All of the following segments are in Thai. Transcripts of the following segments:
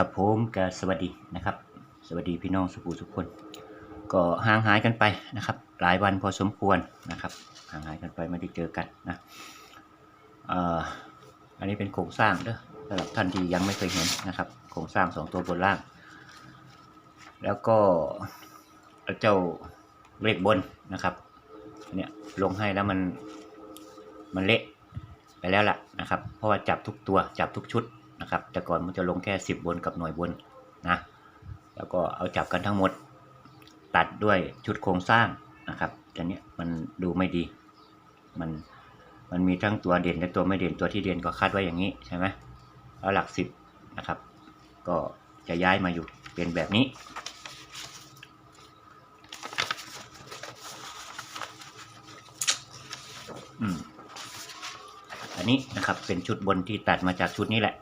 ครับผมก็สวัสดีนะครับ สวัสดีพี่น้องสุภูทุกคน ก็ห่างหายกันไปนะครับ หลายวันพอสมควรนะครับ ห่างหายกันไปไม่ได้เจอกันนะอันนี้เป็นโครงสร้างเด้อสำหรับท่านที่ยังไม่เคยเห็นนะครับ โครงสร้างสองตัวบนล่าง แล้วก็เจ้าเลขบนนะครับเนี่ยลงให้แล้วมันมันเละไปแล้วล่ะนะครับ เพราะว่าจับทุกตัวจับทุกชุด นะครับ แต่ก่อนมันจะลงแค่สิบบนกับหน่วยบนนะ แล้วก็เอาจับกันทั้งหมด ตัดด้วยชุดโครงสร้างนะครับแต่เนี้มันดูไม่ดี มันมันมีทั้งตัวเด่นและตัวไม่เด่นตัวที่เด่นก็คาดไว้อย่างนี้ใช่ไหมแล้วหลักสิบนะครับ ก็จะย้ายมาอยู่เป็นแบบนี้อืมอันนี้นะครับเป็นชุดบนที่ตัดมาจากชุดนี้แหละ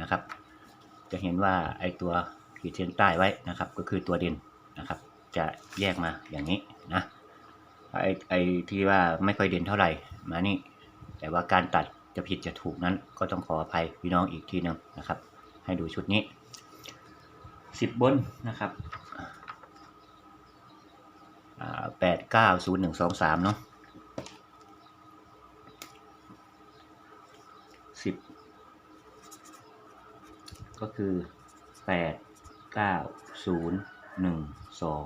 นะครับ จะเห็นว่าไอตัวขีดเส้นใต้ไว้นะครับ ก็คือตัวด่นนะครับ จะแยกมาอย่างนี้นะไอไอที่ว่าไม่ค่อยเด่นเท่าไหร่มานี่ แต่ว่าการตัดจะผิดจะถูกนั้น ก็ต้องขออภัยพี่น้องอีกทีหนึงนะครับ ให้ดูชุดนี้สิบบนนะครับแปดเก้าศูนย์หนึ่งสองสามเนาะสิบ ก็คือแปดเก้าศูนย์หนึ่งสอง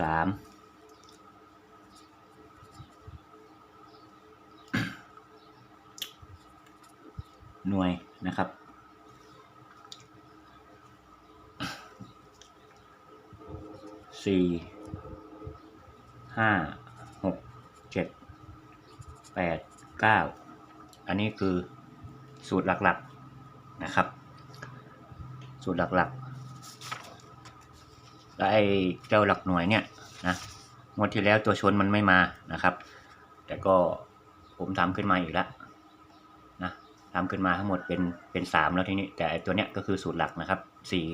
สามหน่วยนะครับสี่ห้าหกเจ็ดแปดเก้าอันนี้คือสูตรหลักๆ นะครับ สูตรหลักๆแล้วไอ้เจ้าหลักหน่วยเนี่ยนะงวดที่แล้วตัวชนมันไม่มานะครับ แต่ก็ผมทำขึ้นมาอีกแล้วนะทำขึ้นมาทั้งหมดเป็นเป็นสามแล้วทีนี้แต่ตัวเนี้ยก็คือสูตรหลักนะครับสี่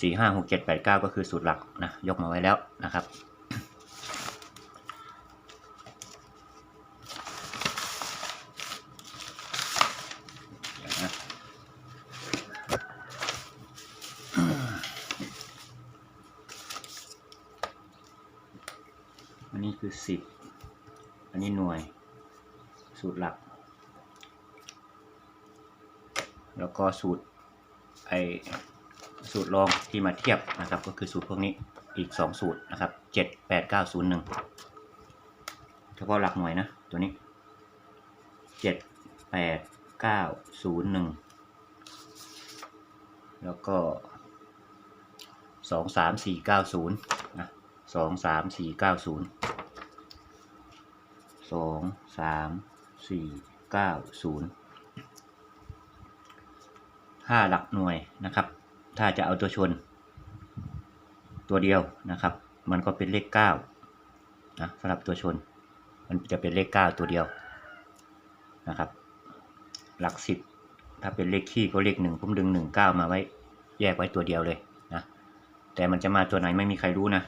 สี่ห้าหกเจ็ดแปดเก้าก็คือสูตรหลักนะยกมาไว้แล้วนะครับ สิบอันนี้หน่วย สูตรหลัก แล้วก็สูตรไอสูตรรองที่มาเทียบนะครับ ก็คือสูตรพวกนี้อีกสองสูตรนะครับเจ็ดแปดเก้าศูนย์หนึ่งเฉพาะหลักหน่วยนะ ตัวนี้เจ็ดแปดเก้าศูนย์หนึ่งแล้วก็สองสามสี่เก้าศูนย์นะสองสาม สองสามสี่เก้าศูนย์ห้าหลักหน่วยนะครับ ถ้าจะเอาตัวชน ตัวเดียวนะครับ มันก็เป็นเลขเก้านะสำหรับตัวชน มันจะเป็นเลขเก้าตัวเดียวนะครับ หลักสิบถ้าเป็นเลขคี่ก็เลขหนึ่งผมดึงหนึ่งเก้ามาไว้ แยกไว้ตัวเดียวเลยนะแต่มันจะมาตัวไหนไม่มีใครรู้นะ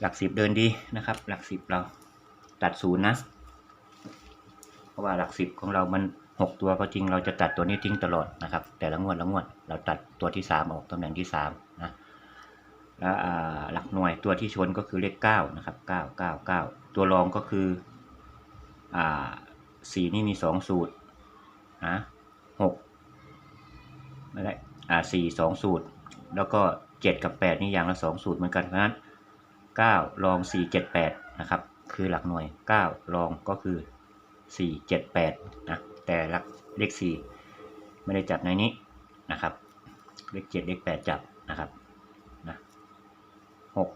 หลักสิบเดินดีนะครับ หลักสิบเรา ตัดศูนย์นะ เพราะว่าหลักสิบของเรามันหกตัวก็จริงเราจะตัดตัวนี้ทิ้งตลอดนะครับ แต่ละงวดละงวดเราตัดตัวที่สามออกตำแหน่งที่สามนะแล้วหลักหน่วยตัวที่ชนก็คือเลขเก้านะครับเก้าเก้าเก้าตัวรองก็คืออ่าสีนี่มีสองสูตรนะหกไม่ได้อ่าสี่สองสูตร แล้วก็เจ็ดกับแปดนี่อย่างละสองสูตรเหมือนกันเพราะฉะนั้นเก้ารองสี่เจ็ดแปดนะครับ คือหลักหน่วยเก้ารองก็คือสี่เจ็ดแปดนะแต่หลักเลขสี่ไม่ได้จับในนี้นะครับ เลขเจ็ดเลขแปดจับนะครับนะหก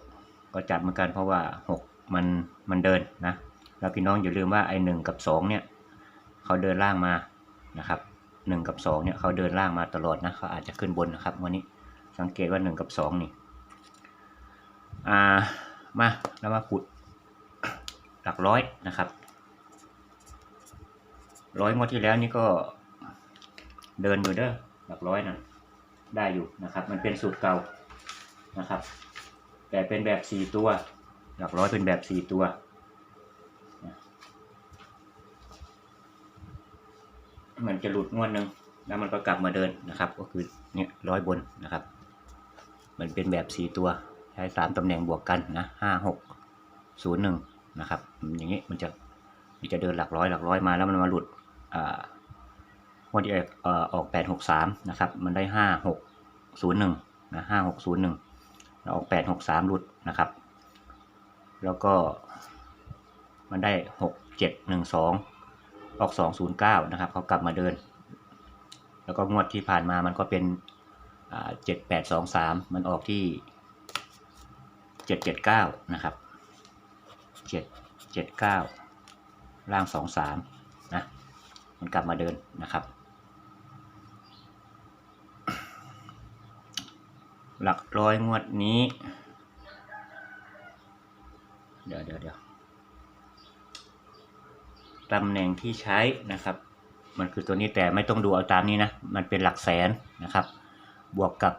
ก็จับเหมือนกันเพราะว่าหกมันมันเดินนะแล้วพี่น้องอย่าลืมว่าไอ้หนึ่งกับสองเนี่ยเขาเดินล่างมานะครับหนึ่งกับสองเนี่ยเขาเดินล่างมาตลอดนะเขาอาจจะขึ้นบนนะครับวันนี้สังเกตว่าหนึ่งกับสองนี่อ่ามาแล้วมาขุด หลักร้อยนะครับร้อยงวดที่แล้วนี่ก็เดินอยู่เด้อหลักร้อยนะได้อยู่นะครับ มันเป็นสูตรเก่านะครับ แต่เป็นแบบสี่ตัว หลักร้อยเป็นแบบสี่ตัวมันจะหลุดงวดหนึ่งแล้วมันก็กลับมาเดินนะครับ ก็คือเนี่ยร้อยบนนะครับ มันเป็นแบบสี่ตัวใช้สามตำแหน่งบวกกันนะห้าหกศูนย์หนึ่ง นะครับอย่างนี้มันจะมันจะเดินหลักร้อยหลักร้อยมาแล้วมันมาหลุดวันที่ออออกแปดหกสามนะครับ มันได้ห้าหกศูนย์หนึ่งนะห้าหกศูนย์หนึ่งออกแปดหกสามหลุดนะครับ แล้วก็มันได้หกเจ็ดหนึ่งสองออกสองศูนย์เก้านะครับเขากลับมาเดิน แล้วก็งวดที่ผ่านมามันก็เป็นเจ็ดแปดสองสามมันออกที่เจ็ดเจ็ดเก้านะครับ เจ็ดเจ็ดเก้าล่างสองสามนะมันกลับมาเดินนะครับ หลักร้อยงวดนี้ เดี๋ยวเดี๋ยวเดี๋ยวตำแหน่งที่ใช้นะครับ มันคือตัวนี้แต่ไม่ต้องดูเอาตามนี้นะ มันเป็นหลักแสนนะครับ บวกกับ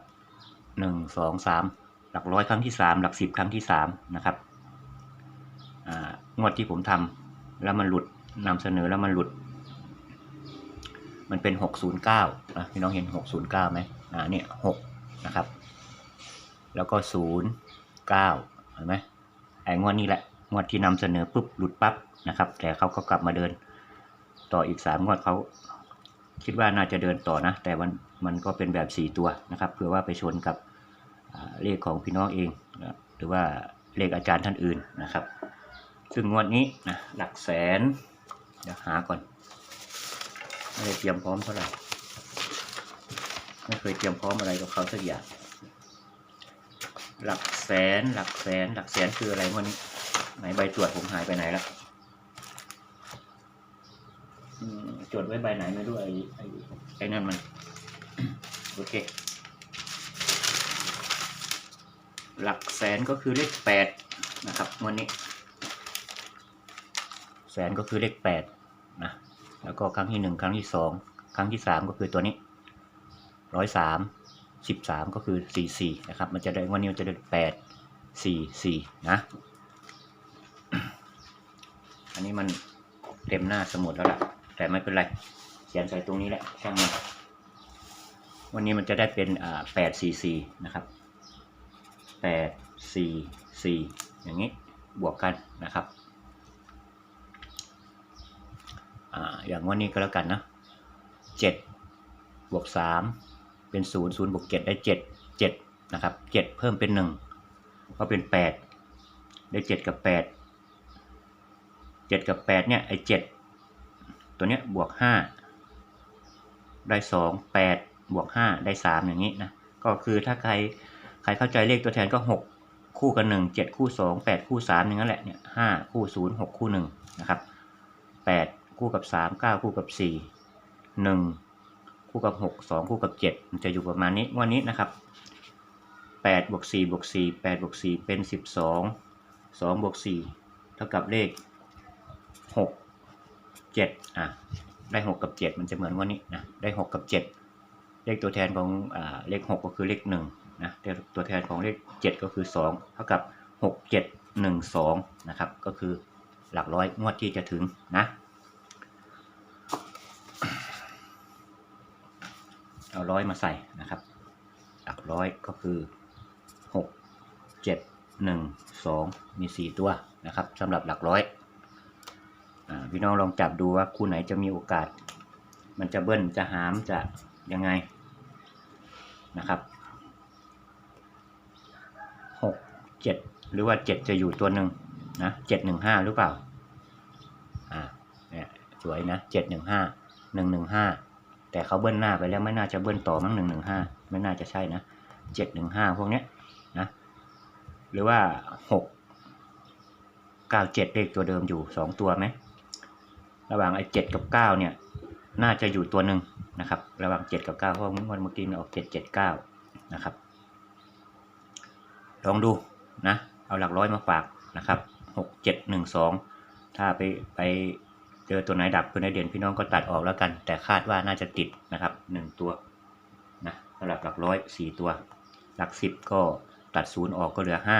หนึ่งสองสามหลักร้อยครั้งที่สามหลักสิบครั้งที่สามนะครับ งวดที่ผมทำแล้วมันหลุดนำเสนอแล้วมันหลุด มันเป็นหกศูนย์เก้าอะพี่น้องเห็นหกศูนย์เก้าไหมอ่าเนี่ยหกนะครับ แล้วก็ศูนย์เก้าเห็นไหมไอ้งวดนี้แหละงวดที่นำเสนอปุ๊บหลุดปั๊บนะครับ แต่เขาก็กลับมาเดิน ต่ออีกสามงวดเขาคิดว่าน่าจะเดินต่อนะ แต่มันมันก็เป็นแบบสี่ตัวนะครับเผื่อว่าไปชนกับเลขของพี่น้องเอง หรือว่าเลขอาจารย์ท่านอื่นนะครับ ซึ่งงวดนี้นะหลักแสนเดี๋ยวหาก่อนไม่ได้เตรียมพร้อมเท่าไหร่ไม่เคยเตรียมพร้อมอะไรกับเขาสักอย่างหลักแสนหลักแสนหลักแสนคืออะไรงวดนี้ไหนใบตรวจผมหายไปไหนละจดไว้ใบไหนไม่รู้ไอ้ไอ้ไอ้นั่นมันโอเค หลักแสนก็คือเลขแปดนะครับงวันนี้ นก็คือเลขแปดนะแล้วก็ครั้งที่หนึ่งครั้งที่สองครั้งที่สามก็คือตัวนี้ร้อยสามสิบสามก็คือสี่สี่นะครับ มันจะได้วันนี้จะได้แปดสี่สี่นะ อันนี้มันเต็มหน้าสมุดแล้วล่ะ แต่ไม่เป็นไรเขียนใส่ตรงนี้แหละช่างมันวันนี้มันจะได้เป็นอ่าแปดสี่สี่นะครับแปดสี่สี่อย่างนี้บวกกันนะครับ อย่างวันนี้ก็แล้วกันนะเจ็ดบวกสามเป็นศูนย์ศูนย์บวกเจ็ดได้เจ็ดเจ็ดนะครับเจ็ดเพิ่มเป็นหนึ่งก็เป็นแปดได้เจ็ดกับแปดเจ็ดกับแปดเนี่ยไอ้เจ็ดตัวเนี้ยบวกห้าได้สองแปดบวกห้าได้สามอย่างนี้นะก็คือถ้าใครใครเข้าใจเลขตัวแทนก็หกคู่กับหนึ่งเจ็ดคู่สองแปดคู่สามอย่างนั้นแหละเนี่ยห้าคู่ศูนย์หกคู่หนึ่งนะครับแปด คู่กับสามเก้าคู่กับสี่หนึ่งคู่กับหกสองคู่กับเจ็ดมันจะอยู่ประมาณนี้วันนี้นะครับแปดบวกสี่บวกสี่แปดบวกสี่เป็นสิบสองสองบวกสี่เท่ากับเลขหกเจ็ดอะได้หกกับเจ็ดมันจะเหมือนวันนี้นะได้หกกับเจ็ดเลขตัวแทนของอ่าเลขหกก็คือเลขหนึ่งนะแต่ตัวแทนของเลขเจ็ดก็คือสองเท่ากับหกเจ็ดหนึ่งสองนะครับ ก็คือหลักร้อยงวดที่จะถึงนะ เอาร้อยมาใส่นะครับหลักร้อยก็คือหกเจ็ดหนึ่งสองมีสี่ตัวนะครับสำหรับหลักร้อยอพี่น้องลองจับดูว่าคู่ไหนจะมีโอกาส มันจะเบิ้ลจะหามจะยังไงนะครับหกเจ็ดหรือว่าเจ็ดจะอยู่ตัวหนึ่งนะเจ็ดหนึ่งห้าหรือเปล่าอ่าเนี่ยสวยนะเจ็ดหนึ่งห้าหนึ่งหนึ่งห้า แต่เขาเบิ้ลหน้าไปแล้วไม่น่าจะเบิ้ลต่อมั้งหนึ่งหนึ่งห้าไม่น่าจะใช่นะเจ็ดหนึ่งห้าพวกเนี้ยนะหรือว่าหกเก้าเจ็ดเลขตัวเดิมอยู่สองตัวไหมระหว่างไอ้เจ็ดกับเก้าเนี่ยน่าจะอยู่ตัวหนึ่งนะครับระหว่างเจ็ดกับเก้าเพราะวันเมื่อกี้มันออกเจ็ดเจ็ดเก้านะครับลองดูนะเอาหลักร้อยมาฝากนะครับหกเจ็ดหนึ่งสองถ้าไปไป เจอตัวไหนดับตัวไหนเด่นพี่น้องก็ตัดออกแล้วกัน แต่คาดว่าน่าจะติดนะครับหนึ่งตัวนะสำหรับหลักร้อยสี่ตัว หลักสิบก็ตัดศูนย์ออกก็เหลือห้า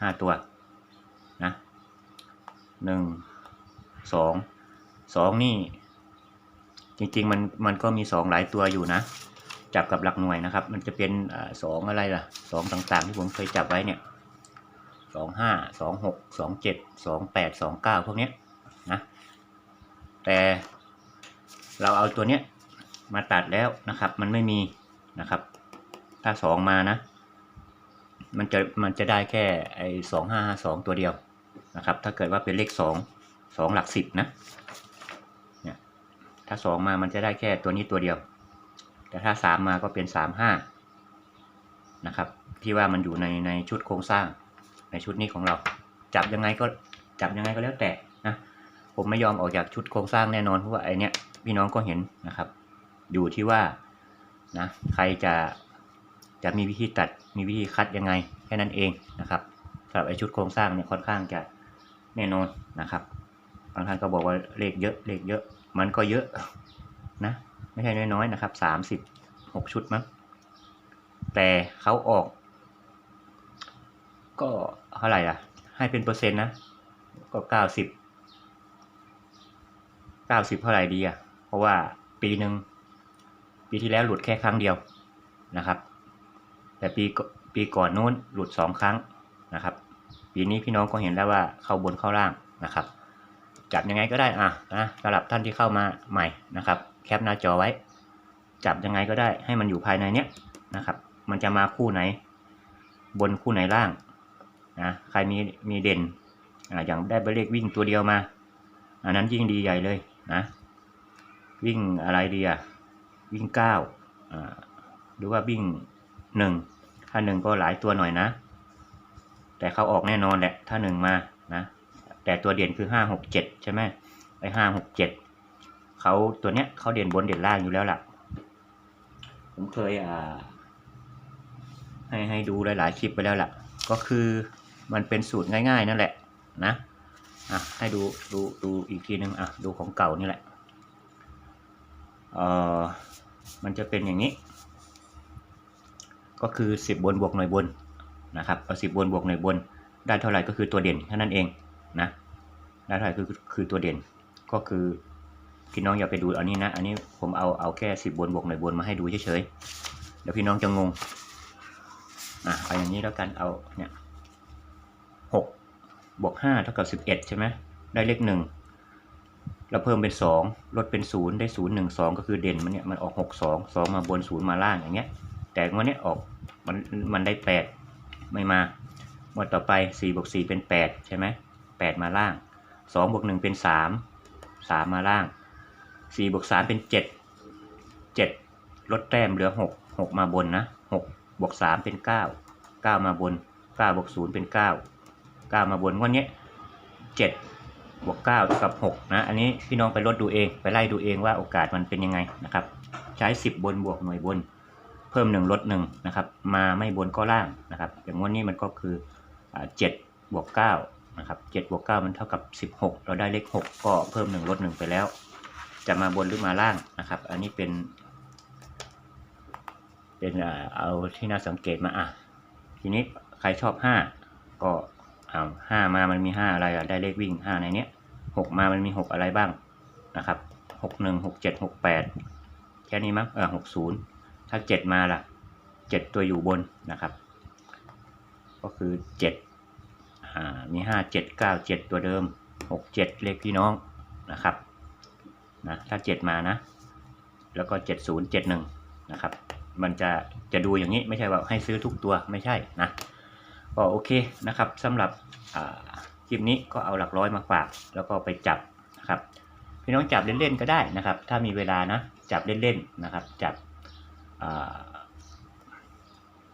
ห้าตัวนะหนึ่งสองสองนี่ จริงๆมันมันก็มีสองหลายตัวอยู่นะ จับกับหลักหน่วยนะครับ มันจะเป็นสองอะไรล่ะสองต่างๆ ที่ผมเคยจับไว้เนี่ยสองห้าสองหกสองเจ็ดสองแปดสองเก้าพวกเนี้ย แต่เราเอาตัวเนี้ยมาตัดแล้วนะครับ มันไม่มีนะครับ ถ้าสองมานะ มันจะมันจะได้แค่ไอ้สองห้าสองตัวเดียวนะครับ ถ้าเกิดว่าเป็นเลขสองสองหลักสิบนะเนี่ยถ้าสองมามันจะได้แค่ตัวนี้ตัวเดียว แต่ถ้าสามมาก็เป็นสามห้านะครับ ที่ว่ามันอยู่ในในชุดโครงสร้างในชุดนี้ของเรา จับยังไงก็จับยังไงก็แล้วแต่ ผมไม่ยอมออกจากชุดโครงสร้างแน่นอนเพราะว่าไอเนี้ยพี่น้องก็เห็นนะครับ อยู่ที่ว่านะใครจะจะมีวิธีตัดมีวิธีคัดยังไงแค่นั้นเองนะครับสำหรับไอชุดโครงสร้างเนี่ยค่อนข้างจะแน่นอนนะครับบางท่านก็บอกว่าเลขเยอะเลขเยอะมันก็เยอะนะไม่ใช่น้อยๆนะครับสามสิบหกชุดมั้งแต่เขาออก ก็เท่าไหร่อะ ให้เป็นเปอร์เซ็นต์นะ ก็เก้าสิบ เก้าสิบเท่าไหร่ดีอะ เพราะว่าปีหนึ่งปีที่แล้วหลุดแค่ครั้งเดียวนะครับ แต่ปีปีก่อนนู้นหลุดสองครั้งนะครับ ปีนี้พี่น้องก็เห็นแล้วว่าเข้าบนเข้าล่างนะครับ จับยังไงก็ได้อะนะสำหรับท่านที่เข้ามาใหม่นะครับ แคปหน้าจอไว้ จับยังไงก็ได้ให้มันอยู่ภายในเนี้ยนะครับ มันจะมาคู่ไหน บนคู่ไหนล่างนะใครมีมีเด่นอ่าอย่างได้ไปเลขวิ่งตัวเดียวมา อันนั้นยิ่งดีใหญ่เลย นะวิ่งอะไรดีอะวิ่งเก้าอ่าหรือว่าวิ่งหนึ่งถ้าหนึ่งก็หลายตัวหน่อยนะ แต่เขาออกแน่นอนแหละถ้าหนึ่งมานะแต่ตัวเด่นคือห้าหกเจ็ดใช่ไหมไอห้าหกเจ็ดเขาตัวเนี้ยเขาเด่นบนเด่นล่างอยู่แล้วล่ะ ผมเคยอ่า ให้ให้ดูหลาย ๆ คลิปไปแล้วล่ะ ก็คือมันเป็นสูตรง่าย ๆ นั่นแหละนะ อะให้ดูดูดูอีกทีนึงอะดูของเก่านี่แหละเอ่อมันจะเป็นอย่างนี้ ก็คือสิบบนบวกหน่วยบนนะครับเอาสิบบนบวกหน่วยบน ได้เท่าไหร่ก็คือตัวเด่นแค่นั้นเองนะได้เท่าไหร่คือคือตัวเด่นก็คือพี่น้องอย่าไปดูอันนี้นะ อันนี้ผมเอาเอาแค่สิบบนบวกหน่วยบนมาให้ดูเฉยๆเดี๋ยวพี่น้องจะงงอะเอาอย่างนี้แล้วกันเอาเนี่ย บวกห้าเท่ากับสิบเอ็ดใช่ไหมได้เลขหนึ่งแล้วเพิ่มเป็นสองลดเป็นศูนย์ได้ศูนย์หนึ่งสองก็คือเด่นมันเนี่ยมันออกหกสองสองมาบนศูนย์มาล่างอย่างเงี้ย แต่งวดนี้ออกมันมันได้แปดไม่มางวดต่อไปสี่บวกสี่เป็นแปดใช่ไหมแปดมาล่างสองบวกหนึ่งเป็นสามสามมาล่างสี่บวกสามเป็นเจ็ดเจ็ดลดแต้มเหลือหกหกมาบนนะหกบวกสามเป็นเก้าเก้ามาบนเก้าบวกศูนย์เป็นเก้า เก้ามาบนวันนี้เจ็ดบวกเก้าเท่ากับหกนะ อันนี้พี่น้องไปลดดูเอง ไปไล่ดูเองว่าโอกาสมันเป็นยังไงนะครับ ใช้สิบบนบวกหน่วยบน เพิ่มหนึ่งลดหนึ่งนะครับ มาไม่บนก็ล่างนะครับ อย่างวันนี้มันก็คือเจ็ดบวกเก้านะครับเจ็ดบวกเก้ามันเท่ากับสิบหกเราได้เลขหกก็เพิ่มหนึ่งลดหนึ่งไปแล้ว จะมาบนหรือมาล่างนะครับ อันนี้เป็น เป็นอ่าเอาที่น่าสังเกตมาอะทีนี้ใครชอบห้าก็ เอาห้ามามันมีห้าอะไรอะได้เลขวิ่งห้าในเนี้ยหกมามันมีหกอะไรบ้างนะครับหกหนึ่งหกเจ็ดหกแปดแค่นี้มั้งเออหกศูนย์ถ้าเจ็ดมาล่ะเจ็ดตัวอยู่บนนะครับ ก็คือเจ็ดอ่ามีห้าเจ็ดเก้าเจ็ดตัวเดิมหกเจ็ดเลขพี่น้องนะครับนะถ้าเจ็ดมานะ แล้วก็เจ็ดศูนย์เจ็ดหนึ่งนะครับ มันจะจะดูอย่างนี้ไม่ใช่ว่าให้ซื้อทุกตัวไม่ใช่นะ ก็โอเคนะครับสำหรับคลิปนี้ก็เอาหลักร้อยมาฝาก แล้วก็ไปจับนะครับพี่น้องจับเล่นๆก็ได้นะครับ ถ้ามีเวลานะจับเล่นๆนะครับ จับ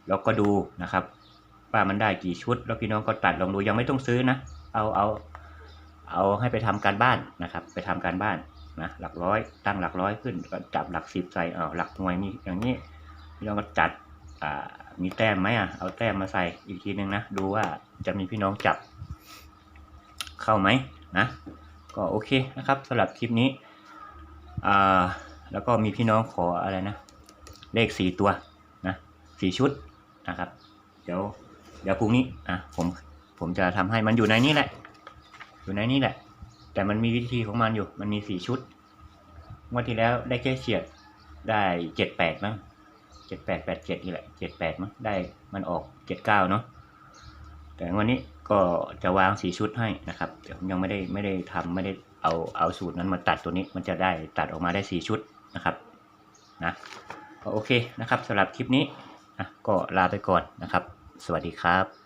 แล้วก็ดูนะครับว่ามันได้กี่ชุด แล้วพี่น้องก็ตัดลองดูยังไม่ต้องซื้อนะ เอาเอาเอาให้ไปทำการบ้านนะครับ ไปทำการบ้านนะหลักร้อยตั้งหลักร้อยขึ้นก็จับหลักสิบใส่เอาหลักหน่วยมีอย่างนี้พี่น้องก็จัดอ่า มีแต้มไหมอะ เอาแต้มมาใส่อีกทีนึงนะ ดูว่าจะมีพี่น้องจับ เข้าไหมนะ ก็โอเคนะครับสำหรับคลิปนี้ อ่า แล้วก็มีพี่น้องขออะไรนะ เลขสี่ตัวนะสี่ชุดนะครับ เดี๋ยว เดี๋ยวพรุ่งนี้อะผม ผมจะทำให้มันอยู่ในนี้แหละ อยู่ในนี้แหละ แต่มันมีวิธีของมันอยู่ มันมีสี่ชุด งวดที่แล้วได้แค่เฉียดได้เจ็ดแปดมั้ง เจ็ดแปดแปดเจ็ดนี่แหละเจ็ดแปดมั้งได้มันออกเจ็ดเก้าเนาะแต่วันนี้ก็จะวางสีชุดให้นะครับเดี๋ยวยังไม่ได้ไม่ได้ทำไม่ได้เอาเอาสูตรนั้นมาตัดตัวนี้มันจะได้ตัดออกมาได้สี่ชุดนะครับนะโอเคนะครับสำหรับคลิปนี้นะก็ลาไปก่อนนะครับ สวัสดีครับ